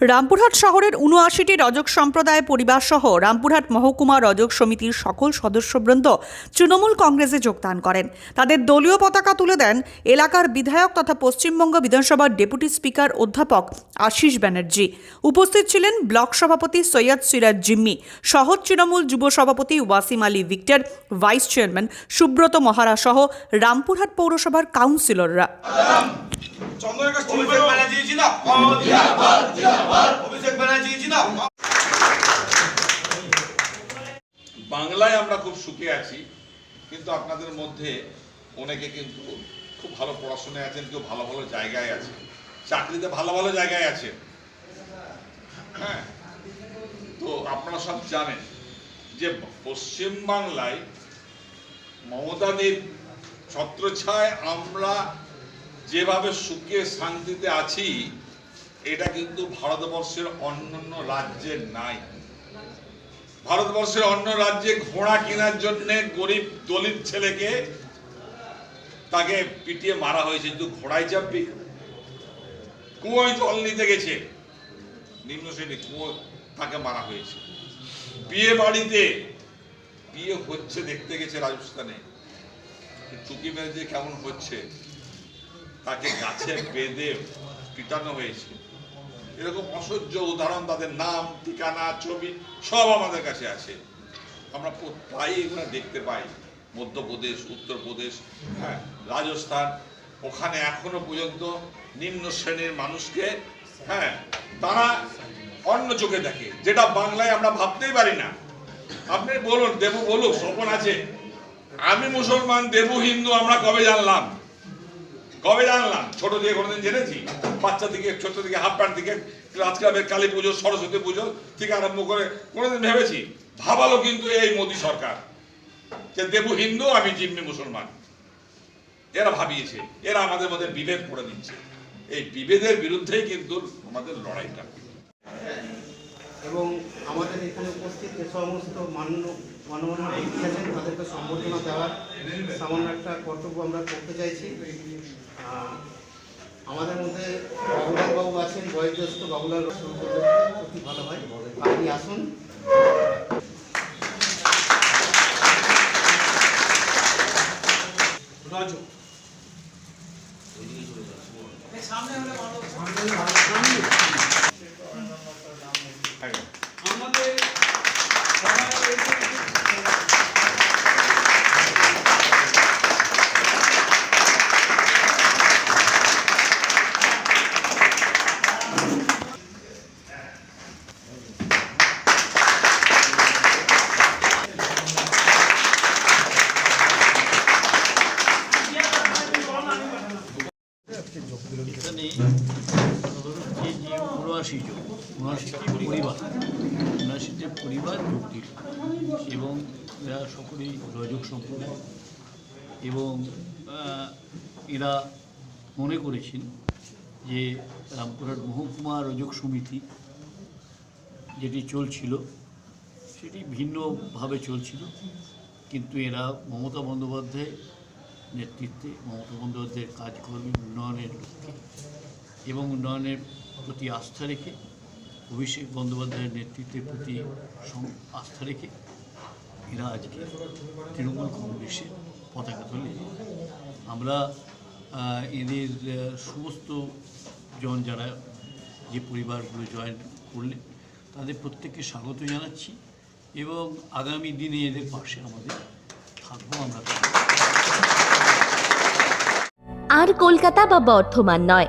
রামপুরহাট শহরের উনআশিটি রজক সম্প্রদায় পরিবার সহ রামপুরহাট মহকুমা রজক সমিতির সকল সদস্যবৃন্দ তৃণমূল কংগ্রেসে যোগদান করেন। তাদের দলীয় পতাকা তুলে দেন এলাকার বিধায়ক তথা পশ্চিমবঙ্গ বিধানসভার ডেপুটি স্পিকার অধ্যাপক আশিস ব্যানার্জি। উপস্থিত ছিলেন ব্লক সভাপতি সৈয়দ সিরাজ জিম্মি, শহর তৃণমূল যুব সভাপতি Wasim Ali Victor, vice chairman Subrata Mahara সহ রামপুরহাট পৌরসভার কাউন্সিলররা চন্দনের কাছে অভিষেক ব্যানার্জি ছিল অভিষেক ব্যানার্জি ছিল বাংলায় আমরা খুব সুখে আছি, কিন্তু আপনাদের মধ্যে অনেকে কিন্তু খুব ভালো পড়াশোনায় আছেন, কেউ ভালো ভালো জায়গায় আছে চাকরিতে ভালো ভালো জায়গায় আছে হ্যাঁ তো আপনারা সব জানেন যে পশ্চিম বাংলায় মমতাদের ছত্রছায় আমরা যেভাবে সুখে, শান্তিতে আছি, এটা কিন্তু ভারতবর্ষের অন্যান্য রাজ্যের নাই। ভারতবর্ষের অন্য রাজ্যে ঘোড়া কেনার জন্য গরিব দলিত ছেলেকে তাকে পিটিয়ে মারা হয়েছে, কিন্তু ঘোড়ায় চাপবি কুয়োয় জল নিতে গেছে। নিম্ন শ্রেণি কুয়ো তাকে মারা হয়েছে। বিয়ে বাড়িতে, বিয়ে হচ্ছে দেখতে গেছে রাজস্থানে। টুকি মেরে যে কেমন হচ্ছে? তাকে গাছে বেঁধে পিটানো হয়েছে। এরকম অসহ্য উদাহরণ তাদের নাম, ঠিকানা, ছবি, সব আমাদের কাছে আছে। আমরা প্র- প্রায়ই এগুলো দেখতে পাই। মধ্যপ্রদেশ, উত্তরপ্রদেশ হ্যাঁ রাজস্থান। ওখানে এখনও পর্যন্ত নিম্ন শ্রেণির মানুষকে হ্যাঁ তারা অন্য চোখে দেখে। যেটা বাংলায় আমরা ভাবতেই পারি না। আপনি বলুন, দেবু বলুক, স্বপন আছে। আমি মুসলমান, দেবু হিন্দু, আমরা কবে জানলাম? কবে জানলাম? ছোট থেকে কোনোদিন জেনেছি? বাচ্চা থেকে, ছোট থেকে হাফ প্যান্ট থেকে। রাজ ক্লাবের কালী পুজো, সরস্বতী পুজো থেকে আরম্ভ করে কোনোদিন ভেবেছি। ভাবালো কিন্তু এই মোদী সরকার যে দেবু হিন্দু, আমি জিম্মি মুসলমান। এরা ভাবিয়েছে, এরা আমাদের মধ্যে বিভেদ করে দিচ্ছে। এই বিভেদের বিরুদ্ধেই কিন্তু আমাদের লড়াইটা। এবং আমাদের এখানে উপস্থিত যে সমস্ত মান্য মানবান্য ব্যক্তি আছেন তাদেরকে সম্বর্ধনা দেওয়ার সামান্য একটা কর্তব্য আমরা করতে চাইছি। আমাদের মধ্যে বাবুলাল বাবু আছেন বয়োজ্যেষ্ঠ বাবুলাল শুরু করলে অতি ভালো হয়। আপনি আসুন। এখানে যে যে উনআশি জন উনআশিটি পরিবার উনআশিটি পরিবার যোগ এবং এরা সকলেই রজক সম্প্রদায় এবং এরা মনে করেছেন যে রামপুরহাট মহকুমা রজক সমিতি যেটি চলছিল, সেটি ভিন্নভাবে চলছিল, কিন্তু এরা মমতা বন্দ্যোপাধ্যায় নেতৃত্বে, মমতা বন্দ্যোপাধ্যায়ের কাজকর্মে উন্নয়নের লক্ষ্যে এবং উন্নয়নের প্রতি আস্থা রেখে, অভিষেক বন্দ্যোপাধ্যায়ের নেতৃত্বের প্রতি আস্থা রেখে এরা আজকে তৃণমূল কংগ্রেসের পতাকা তোলে। আমরা এদের সমস্ত জন যারা যে পরিবারগুলো জয়েন করলেন, তাদের প্রত্যেককে স্বাগত জানাচ্ছি এবং আগামী দিনে এদের পাশে আমাদের থাকব আমরা। আর কলকাতা বা বর্ধমান নয়